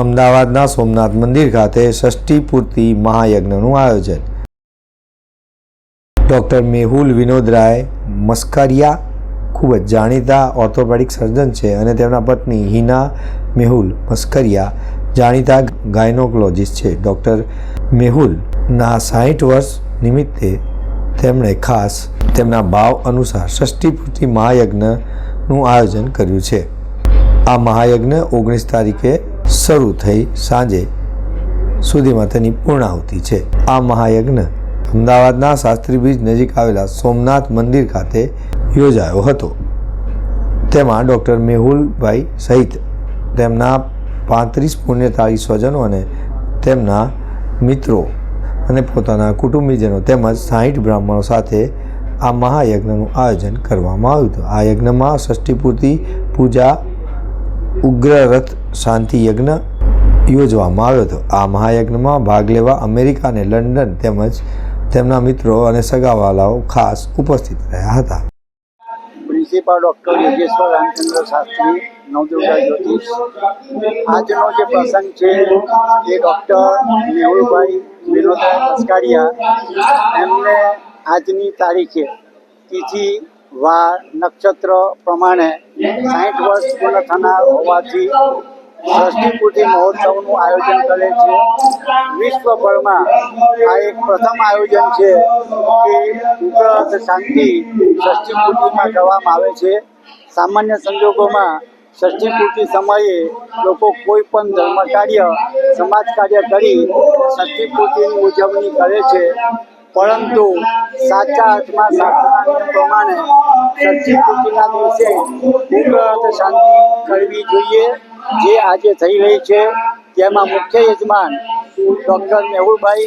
અમદાવાદના સોમનાથ મંદિર ખાતે ષષ્ઠી પૂર્તિ મહાયજ્ઞનું આયોજન. ડૉક્ટર મેહુલ વિનોદરાય મસ્કરિયા, ખૂબ જ જાણીતા ઓર્થોપેડિક સર્જન છે અને તેમના પત્ની હિના મેહુલ મસ્કરિયા જાણીતા ગાયનોકોલોજિસ્ટ છે. ડૉક્ટર મેહુલના સાહીઠ વર્ષ નિમિત્તે તેમણે ખાસ તેમના ભાવ અનુસાર ષષ્ઠી પૂર્તિ મહાયજ્ઞનું આયોજન કર્યું છે. આ મહાયજ્ઞ ઓગણીસ તારીખે શરૂ થઈ સાંજે સુધીમાં તેની પૂર્ણાહુતિ છે. આ મહાયજ્ઞ અમદાવાદના શાસ્ત્રી બ્રિજ નજીક આવેલા સોમનાથ મંદિર ખાતે યોજાયો હતો. તેમાં ડૉક્ટર મેહુલભાઈ સહિત તેમના પાંત્રીસ પુણ્યતાળી સ્વજનો અને તેમના મિત્રો અને પોતાના કુટુંબીજનો તેમજ સાહીઠ બ્રાહ્મણો સાથે આ મહાયજ્ઞનું આયોજન કરવામાં આવ્યું હતું. આ યજ્ઞમાં ષષ્ઠીપૂર્તિ, પૂજા ઉગ્ર રથ શાંતિ યજ્ઞ યોજવામાં આવ્યો હતો. આ મહાયજ્ઞમાં ભાગ લેવા અમેરિકા અને લંડન તેમજ તેમના મિત્રો અને સગાવાલાઓ ખાસ ઉપસ્થિત રહ્યા હતા. Principal doctor Yogeshwar Ramchandra Shastri, Navdurga Jyotish. આજનો જે પ્રસંગ છે એ ડૉક્ટર મેહુલભાઈ વિનોદભાઈ મસ્કારિયા એમને આજની તારીખે તિથિ, વાર, નક્ષત્ર પ્રમાણે સાઠ વર્ષ પૂર્ણ થનાર હોવાથી ષષ્ઠી મહોત્સવનું આયોજન કરે છે. વિશ્વભરમાં આ એક પ્રથમ આયોજન છે કે ઉગ્રત શાંતિ ષષ્ઠી પૂર્તિમાં કરવામાં આવે છે. સામાન્ય સંજોગોમાં ષષ્ઠી પૂર્તિ સમયે લોકો કોઈ પણ ધર્મ કાર્ય સમાજ કાર્ય કરી ષષ્ઠી પૂર્તિની ઉજવણી કરે છે. પરંતુ સાચા અર્થમાં શાસ્ત્રના પ્રમાણે ષષ્ઠી પૂર્તિના દિવસે ઉગ્ર શાંતિ કરવી જોઈએ. જે આજે થઈ રહી છે, તેમાં મુખ્ય યજમાન ડૉક્ટર મેહુલભાઈ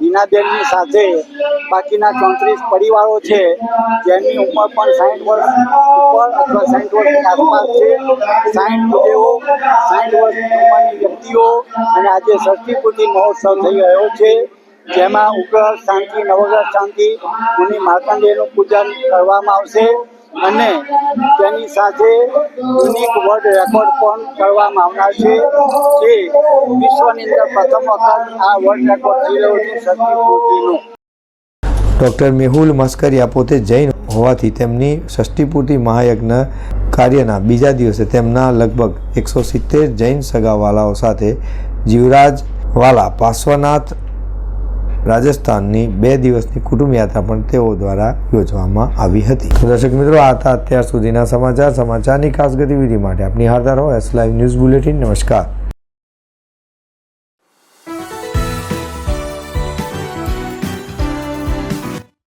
હિનાબેનની સાથે બાકીના ચોત્રીસ પરિવારો છે, જેની ઉંમર પણ સાઠ વર્ષ ઉપર અથવા સાઠ વર્ષની આસપાસ છે. સાઠ ભૂદેવો સાઠ વર્ષની ઉંમરની વ્યક્તિઓ અને આજે ષષ્ઠીપૂર્તિ મહોત્સવ થઈ રહ્યો છે, જેમાં ઉગ્ર શાંતિ, નવગ્રહ શાંતિ, મુનિ માર્કંડેયનું પૂજન કરવામાં આવશે. અને તેની સાથે યુનિક વર્લ્ડ રેકોર્ડ પણ કરવામાં આવનાર છે જે વિશ્વની અંદર પ્રથમ વખત આ વર્લ્ડ રેકોર્ડ થઈ રહ્યો છે પૂર્તિનું. ડૉક્ટર મેહુલ મસ્કરિયા પોતે જૈન હોવાથી તેમની ષષ્ઠીપૂર્તિ મહાયજ્ઞ કાર્યના બીજા દિવસે તેમના લગભગ એકસો સિત્તેર જૈન સગાવાલાઓ સાથે જીવરાજ વાલા પાર્શ્વનાથ રાજસ્થાનની બે દિવસની કુટુંબ યાત્રા પણ તેઓ દ્વારા યોજવામાં આવી હતી. દર્શક મિત્રો, આ હતા અત્યાર સુધીના સમાચાર. સમાચારની ખાસ ગતિવિધિ માટે આપની હારદાર હો એસ લાઈવ ન્યૂઝ બુલેટિન. નમસ્કાર.